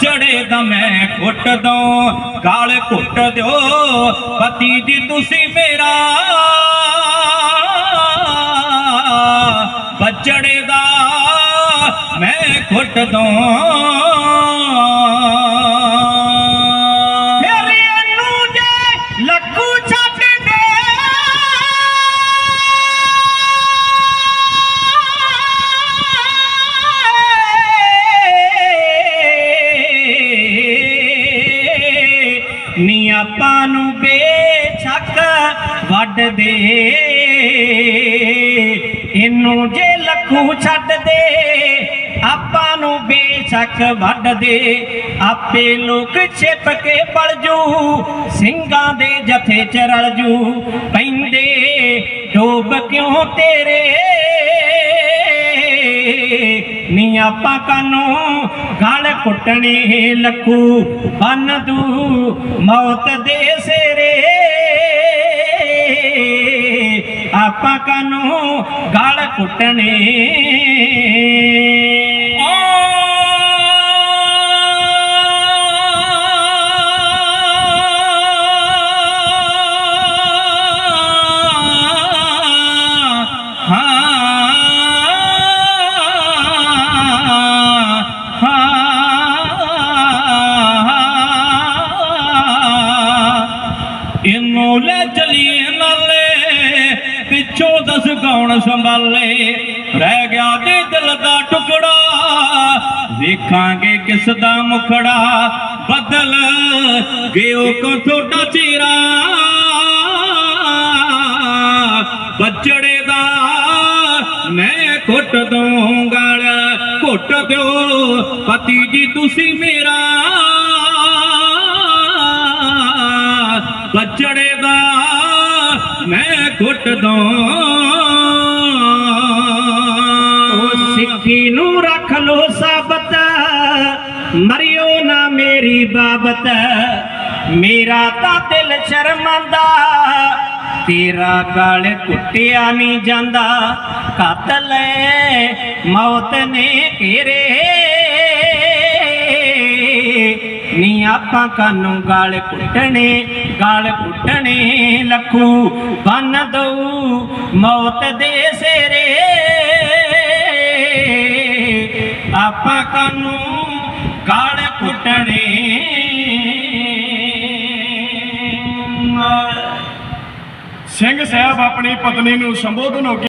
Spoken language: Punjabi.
ਬੱਚੜੇ ਦਾ ਮੈਂ ਘੁੱਟ ਦੋ ਗਾਲ ਘੁੱਟ ਦਿਓ, ਪਤੀ ਜੀ, ਤੁਸੀਂ ਮੇਰਾ ਬੱਜੜੇ ਦਾ ਮੈਂ ਘੁੱਟ ਦੋ ਨੀ ਆਪਾਂ ਨੂੰ ਬੇਛੱਕ ਵੱਢ ਦੇ। ਇਹਨੂੰ ਜੇ ਲੱਖੂ ਛੱਡ ਦੇ, ਆਪਾਂ ਨੂੰ ਬੇਸ਼ੱਕ ਵੱਢ ਦੇ। ਆਪੇ ਲੋਕ ਛਿਪ ਕੇ ਪਲ ਜੂ, ਸਿੰਘਾਂ ਦੇ ਜਥੇ ਚ ਰਲ ਜੂ। ਪੈਂਦੇ ਡੋਬ ਕਿਉਂ ਤੇਰੇ? ਨੀ ਆਪਾਂ ਕਾਨੂੰ ਗਲ ਕੁੱਟਣੀ ਲੱਖੂ, ਬੰਨ ਦੂ ਮੌਤ ਦੇ ਸਿਰੇ। ਆਪਾਂ ਕਾਨੂੰ ਗਲ ਕੁੱਟਣੀ ਪਿੱਛੋਂ ਦਸ ਗਾਉਣ ਸੰਭਾਲੇ, ਰਹਿ ਗਿਆ ਤੇ ਦਿਲ ਦਾ ਟੁਕੜਾ। ਵੇਖਾਂਗੇ ਕਿਸ ਦਾ ਮੁਖੜਾ, ਬਦਲ ਗਿਓ ਕੋ ਤੁਹਾਡਾ ਚਿਹਰਾ। ਬੱਚੜੇ ਦਾ ਮੈਂ ਘੁੱਟ ਦੂੰਗਲ ਘੁੱਟ ਦਿਓ ਪਤੀ ਜੀ ਤੁਸੀਂ ਮੇਰਾ। ਬੱਚੜੇ ਦਾ ਮੈਂ ਘੁੱਟ ਦੂੰ ਉਹ ਸਿੱਖੀ ਨੂੰ ਰੱਖ ਲੋ ਸਾਬਤ, ਮਰਿਓ ਨਾ ਮੇਰੀ ਬਾਬਤ। ਮੇਰਾ ਤਾਂ ਦਿਲ ਸ਼ਰਮਾਂਦਾ ਤੇਰਾ ਗਲ ਕੁੱਟਿਆ ਨਹੀਂ ਜਾਂਦਾ। ਕਤਲ ਮੌਤ ਨੇ ਘੇਰੇ। ਨੀ ਆਪਾਂ ਕਾਨੂੰ ਗਾਲ ਕੁੱਟਣੇ ਗਾਲ ਕੁੱਟਣੇ ਲੱਖੂ ਬੰਨ ਦਊ ਮੌਤ ਦੇ ਸੇਰੇ। ਆਪਾਂ ਕਾਨੂੰ ਗਾਲ ਕੁੱਟਣੇ ਸਿੰਘ ਸਾਹਿਬ ਆਪਣੀ ਪਤਨੀ ਨੂੰ ਸੰਬੋਧਨ ਹੋ ਕੇ